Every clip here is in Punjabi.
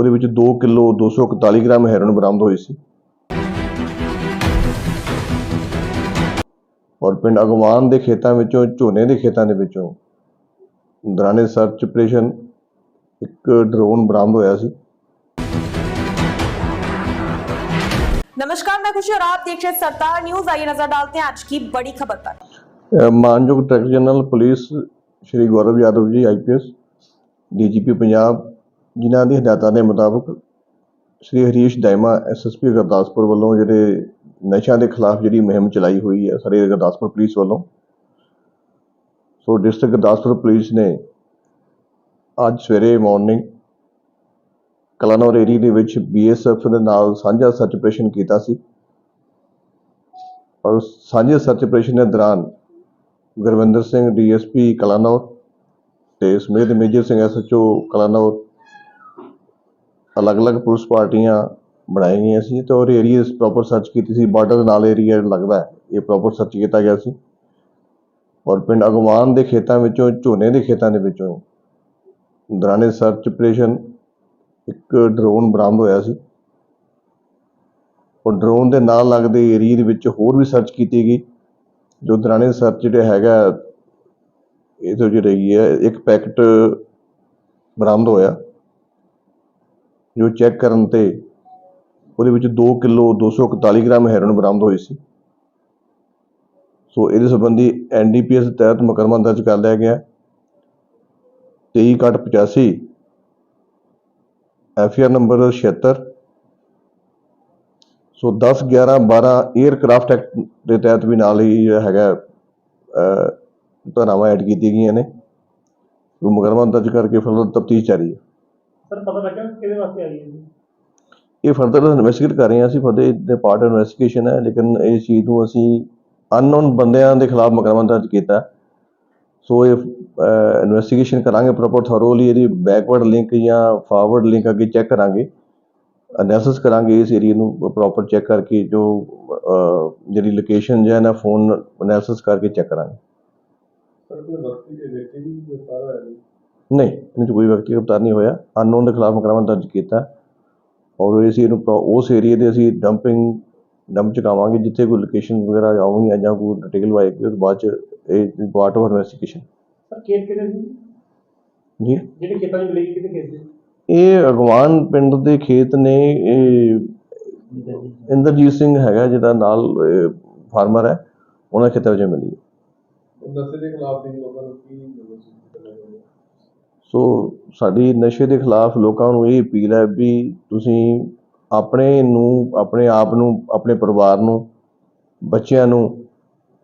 ਉਹਦੇ ਵਿੱਚ 2 ਕਿਲੋ 241 ਗ੍ਰਾਮ ਹੈਰੋਇਨ ਬਰਾਮਦ ਹੋਈ ਸੀ ਔਰ ਪਿੰਡ ਅਗਵਾਨ ਦੇ ਖੇਤਾਂ ਵਿੱਚੋਂ ਝੋਨੇ ਦੇ ਖੇਤਾਂ ਦੇ ਵਿੱਚੋਂ ਦੌਰਾਨੇ ਸਰਚ ਆਪਰੇਸ਼ਨ ਇੱਕ ਡਰੋਨ ਬਰਾਮਦ ਹੋਇਆ ਸੀ नमस्कार मैं खुशी और आप देख रहे हैं सरदार न्यूज आइए नजर डालते हैं आज की बड़ी खबर पर ਅ, ਮਾਨਯੋਗ director general police Shri Gaurav Yadav ji IPS DGP Punjab ਜਿਨ੍ਹਾਂ ਦੀ ਹਦਾਇਤਾਂ ਦੇ ਮੁਤਾਬਕ ਸ਼੍ਰੀ ਹਰੀਸ਼ ਦਾਇਮਾ ਐਸਐਸਪੀ ਗੁਰਦਾਸਪੁਰ ਵੱਲੋਂ ਜਿਹੜੇ ਨਸ਼ਿਆਂ ਦੇ ਖਿਲਾਫ ਜਿਹੜੀ ਮੁਹਿੰਮ ਚਲਾਈ ਹੋਈ ਹੈ, ਸਾਰੇ ਗੁਰਦਾਸਪੁਰ ਪੁਲਿਸ ਵੱਲੋਂ। ਸੋ ਡਿਸਟ੍ਰਿਕਟ ਗੁਰਦਾਸਪੁਰ ਪੁਲਿਸ ਨੇ ਅੱਜ ਸਵੇਰੇ ਮਾਰਨਿੰਗ ਕਲਾਨੌਰ ਏਰੀਆ ਦੇ ਵਿੱਚ ਬੀਐਸਐਫ ਦੇ ਨਾਲ ਸਾਂਝਾ ਸਰਚ ਆਪਰੇਸ਼ਨ ਕੀਤਾ ਸੀ। ਔਰ ਸਾਂਝੇ ਸਰਚ ਆਪਰੇਸ਼ਨ ਦੇ ਦੌਰਾਨ ਗੁਰਵਿੰਦਰ ਸਿੰਘ ਡੀਐਸਪੀ ਕਲਾਨੌਰ ਤੇ ਸਮੇਤ ਮੇਜਰ ਸਿੰਘ ਐਸਐਚਓ ਕਲਾਨੌਰ ਅਲੱਗ-ਅਲੱਗ ਪੁਲਿਸ ਪਾਰਟੀਆਂ ਬਣਾਈਆਂ ਗਈਆਂ ਸੀ ਤੇ ਔਰ ਏਰੀਆ ਪ੍ਰੋਪਰ ਸਰਚ ਕੀਤੀ ਸੀ। ਬਾਰਡਰ ਦੇ ਨਾਲ ਏਰੀਆ ਲੱਗਦਾ ਹੈ। ਇਹ ਪ੍ਰੋਪਰ ਸਰਚ ਕੀਤਾ ਗਿਆ ਸੀ। ਔਰ ਪਿੰਡ ਅਗਵਾਨ ਦੇ ਖੇਤਾਂ ਵਿੱਚੋਂ, ਝੋਨੇ ਦੇ ਖੇਤਾਂ ਦੇ ਵਿੱਚੋਂ ਦੌਰਾਨੇ ਸਰਚ ਆਪਰੇਸ਼ਨ ਇੱਕ ਡਰੋਨ ਬਰਾਮਦ ਹੋਇਆ ਸੀ। ਔਰ ਡਰੋਨ ਦੇ ਨਾਲ ਲੱਗਦੇ ਏਰੀਆ ਦੇ ਵਿੱਚ ਹੋਰ ਵੀ ਸਰਚ ਕੀਤੀ ਗਈ। ਜੋ ਦੌਰਾਨੇ ਸਰਚ ਜਿਹੜਾ ਹੈਗਾ ਇਹ ਤੋਂ ਜਿਹੜੀ ਹੈਗੀ ਹੈ। ਇੱਕ ਪੈਕਟ ਬਰਾਮਦ ਹੋਇਆ। ਜੋ ਚੈੱਕ ਕਰਨ ਤੇ ਉਹਦੇ ਵਿੱਚ 2 ਕਿਲੋ 241 ਗ੍ਰਾਮ ਹੈਰੋਇਨ ਬਰਾਮਦ ਹੋਈ ਸੀ। ਸੋ ਇਹਦੇ ਸੰਬੰਧੀ ਐਨਡੀਪੀਐਸ ਤਹਿਤ ਮੁਕਰਮਾ ਦਰਜ ਕਰ ਲਿਆ ਗਿਆ। 23 ਕੱਟ 85 ਐਫਆਰ ਨੰਬਰ 76 ਸੋ 10 11 12 에ਅਰਕ੍ਰਾਫਟ ਐਕਟ ਦੇ ਤਹਿਤ ਵੀ ਨਾਲ ਹੀ ਜਿਹੜਾ ਹੈਗਾ ਧਾਰਾਵਾਂ ਐਡ ਕੀਤੀਆਂ ਗਈਆਂ ਨੇ। ਉਹ ਮੁਕੱਦਮਾ ਦਰਜ ਕਰਕੇ ਫਰਦਰ ਤਫਤੀਸ਼ ਜਾਰੀ ਹੈ। ਸਰ ਪਤਾ ਲੱਗਾ ਕਿ ਕਿਹਦੇ ਵਾਸਤੇ ਆਈ ਹੈ ਜੀ? ਇਹ ਫਰਦਰ ਇਨਵੈਸਟੀਗੇਟ ਕਰ ਰਹੇ ਹਾਂ ਅਸੀਂ ਫਰਦਰ ਦੇ ਪਾਰਟ ਇਨਵੈਸਟੀਗੇਸ਼ਨ ਹੈ ਲੇਕਿਨ ਇਸ ਚੀਜ਼ ਨੂੰ ਅਸੀਂ ਅਨਨੋਨ ਬੰਦਿਆਂ ਦੇ ਖਿਲਾਫ ਮੁਕੱਦਮਾ ਦਰਜ ਕੀਤਾ। ਸੋ ਇਹ ਇਨਵੈਸਟੀਗੇਸ਼ਨ ਕਰਾਂਗੇ ਪ੍ਰੋਪਰ ਥੋਰੋਲੀ ਇਹਦੀ ਬੈਕਵਰਡ ਲਿੰਕ ਜਾਂ ਫਾਰਵਰਡ ਲਿੰਕ ਅੱਗੇ ਚੈੱਕ ਕਰਾਂਗੇ। ਅਨੈਲਿਸਿਸ ਕਰਾਂਗੇ ਇਸ ਏਰੀਆ ਨੂੰ ਪ੍ਰੋਪਰ ਚੈੱਕ ਕਰਕੇ ਜੋ ਜਿਹੜੀ ਲੋਕੇਸ਼ਨ ਜਾਂ ਨਾ ਫੋਨ ਅਨੈਲਿਸਿਸ ਕਰਕੇ ਚੈੱਕ ਕਰਾਂਗੇ। ਸਰ ਕੋਈ ਵਕਤੀ ਦੇ ਨਹੀਂ ਇਹਦੇ 'ਚ ਕੋਈ ਵਿਅਕਤੀ ਗ੍ਰਿਫਤਾਰ ਨਹੀਂ ਹੋਇਆ। ਅਨਨੋਨ ਦੇ ਖਿਲਾਫ ਮੁਕੱਦਮਾ ਦਰਜ ਕੀਤਾ। ਔਰ ਇਸ ਨੂੰ ਪ੍ਰੋ- ਉਸ ਏਰੀਆ ਦੇ ਅਸੀਂ ਡੰਪਿੰਗ ਡੰਪ ਚੁਕਾਵਾਂਗੇ ਜਿੱਥੇ ਕੋਈ ਲੋਕੇਸ਼ਨ ਵਗੈਰਾ ਆਉਣਗੀਆਂ ਜਾਂ ਕੋਈ ਡਿਟੇਲ ਆਏਗੀ ਉਸ ਤੋਂ ਬਾਅਦ ਚ ਇਹ ਪਾਰਟ ਆਫ ਇਨਵੈਸਟੀਗੇਸ਼ਨ ਸਰ ਖੇਤ ਕਿਹਦੇ ਸੀ? ਜੀ? ਜਿਹੜੇ ਖੇਤਾਂ 'ਚ ਮਿਲੀ ਕਿਹਦੇ ਖੇਤ ਸੀ? ਇਹ ਅਗਵਾਨ ਪਿੰਡ ਦੇ ਖੇਤ ਨੇ ਇਹ ਇੰਦਰਜੀਤ ਸਿੰਘ ਹੈਗਾ ਜਿਹਦਾ ਨਾਲ ਫਾਰਮਰ ਹੈ। ਉਹਨਾਂ ਦੇ ਖੇਤਾਂ ਵਿੱਚ ਮਿਲੀ ਹੈ। ਦੇ ਖਿਲਾਫ ਦੀ ਲੋਕਾਂ ਨੂੰ ਕੀ ਕਰਨਾ ਚਾਹੁੰਦੇ ਸੋ ਸਾਡੀ ਨਸ਼ੇ ਦੇ ਖਿਲਾਫ ਲੋਕਾਂ ਨੂੰ ਇਹ ਅਪੀਲ ਹੈ ਵੀ ਤੁਸੀਂ ਆਪਣੇ ਨੂੰ, ਆਪਣੇ ਆਪ ਨੂੰ, ਆਪਣੇ ਪਰਿਵਾਰ ਨੂੰ, ਬੱਚਿਆਂ ਨੂੰ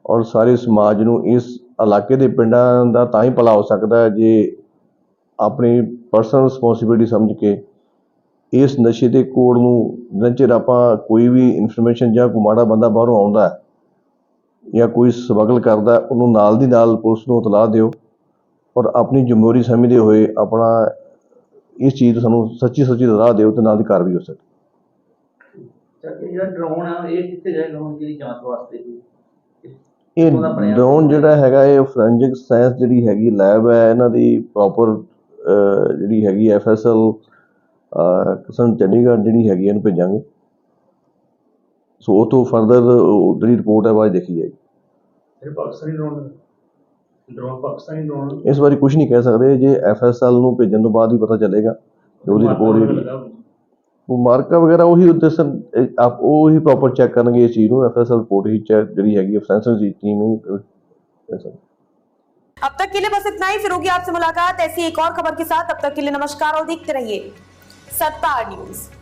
ਔਰ ਸਾਰੇ ਸਮਾਜ ਨੂੰ ਇਸ ਇਲਾਕੇ ਦੇ ਪਿੰਡਾਂ ਦਾ ਤਾਂ ਹੀ ਭਲਾ ਹੋ ਸਕਦਾ ਹੈ ਜੇ ਆਪਣੀ ਪਰਸਨਲ ਰਿਸਪੌਂਸਿਬਿਲਟੀ ਸਮਝ ਕੇ ਇਸ ਨਸ਼ੇ ਦੇ ਕੋਡ ਨੂੰ ਜਿੰਨਾ ਚਿਰ ਆਪਾਂ ਕੋਈ ਵੀ ਇਨਫੋਰਮੇਸ਼ਨ ਜਾਂ ਕੋਈ ਮਾੜਾ ਬੰਦਾ ਬਾਹਰੋਂ ਆਉਂਦਾ ਜਾਂ ਕੋਈ ਸਮਗਲ ਕਰਦਾ ਉਹਨੂੰ ਨਾਲ ਦੀ ਨਾਲ ਪੁਲਿਸ ਨੂੰ ਇਤਲਾਹ ਦਿਓ। ਔਰ ਆਪਣੀ ਜ਼ਿੰਮੇਵਾਰੀ ਸਮਝਦੇ ਹੋਏ ਆਪਣਾ ਇਸ ਚੀਜ਼ ਤੋਂ ਸਾਨੂੰ ਸੱਚੀ ਸੱਚੀ ਰਾਹ ਦਿਓ ਤੇ ਨਾਲ ਦੀ ਕਾਰਵਾਈ ਹੋ ਸਕੇ। ਜਿਹੜਾ ਡਰੋਨ ਆ ਇਹ ਕਿੱਥੇ ਜਾਏਗਾ ਹੁਣ ਜਿਹੜੀ ਜਾਂਚ ਵਾਸਤੇ? ਇਹ ਡਰੋਨ ਜਿਹੜਾ ਹੈਗਾ ਇਹ ਫੋਰੈਂਸਿਕ ਸਾਇੰਸ ਜਿਹੜੀ ਹੈਗੀ ਲੈਬ ਹੈ ਇਹਨਾਂ ਦੀ ਪ੍ਰੋਪਰ ਜਿਹੜੀ ਹੈਗੀ ਐਫਐਸਐਲ ਕਿਸਮ ਚੰਡੀਗੜ੍ਹ ਜਿਹੜੀ ਹੈਗੀ ਇਹਨੂੰ ਭੇਜਾਂਗੇ। ਸੋ ਉਹ ਤੋਂ ਫਰਦਰ ਜਿਹੜੀ ਰਿਪੋਰਟ ਹੈ ਬਾਅਦ ਦੇਖੀ ਜਾਏਗੀ। ਇਹ Pakistani drone drone Pakistani drone ਇਸ ਬਾਰੇ ਕੁਝ ਨਹੀਂ ਕਹਿ ਸਕਦੇ ਜੇ ਐਫਐਸਐਲ ਨੂੰ ਭੇਜਣ ਤੋਂ ਬਾਅਦ ਹੀ ਪਤਾ ਚੱਲੇਗਾ ਕਿ ਉਹਦੀ ਰਿਪੋਰਟ ਜਿਹੜੀ ਉਹ ਮਾਰਕਾ ਵਗੈਰਾ ਉਹੀ ਉੱਤੇ ਸਰ ਇਹ ਆਪ ਉਹ ਹੀ ਪ੍ਰੋਪਰ ਚੈੱਕ ਕਰਨਗੇ ਇਸ ਚੀਜ਼ ਨੂੰ ਐਫਐਸਐਲ ਰਿਪੋਰਟ ਹੀ ਚੈੱਕ ਜਿਹੜੀ ਹੈਗੀ ਫੋਰੈਂਸਿਕ ਦੀ ਟੀਮ ਹੀ ਅਹ, ਸਰ अब तक के लिए बस इतना ही फिर होगी आपसे मुलाकात ऐसी एक और खबर के साथ अब तक के लिए नमस्कार और देखते रहिए सरदार न्यूज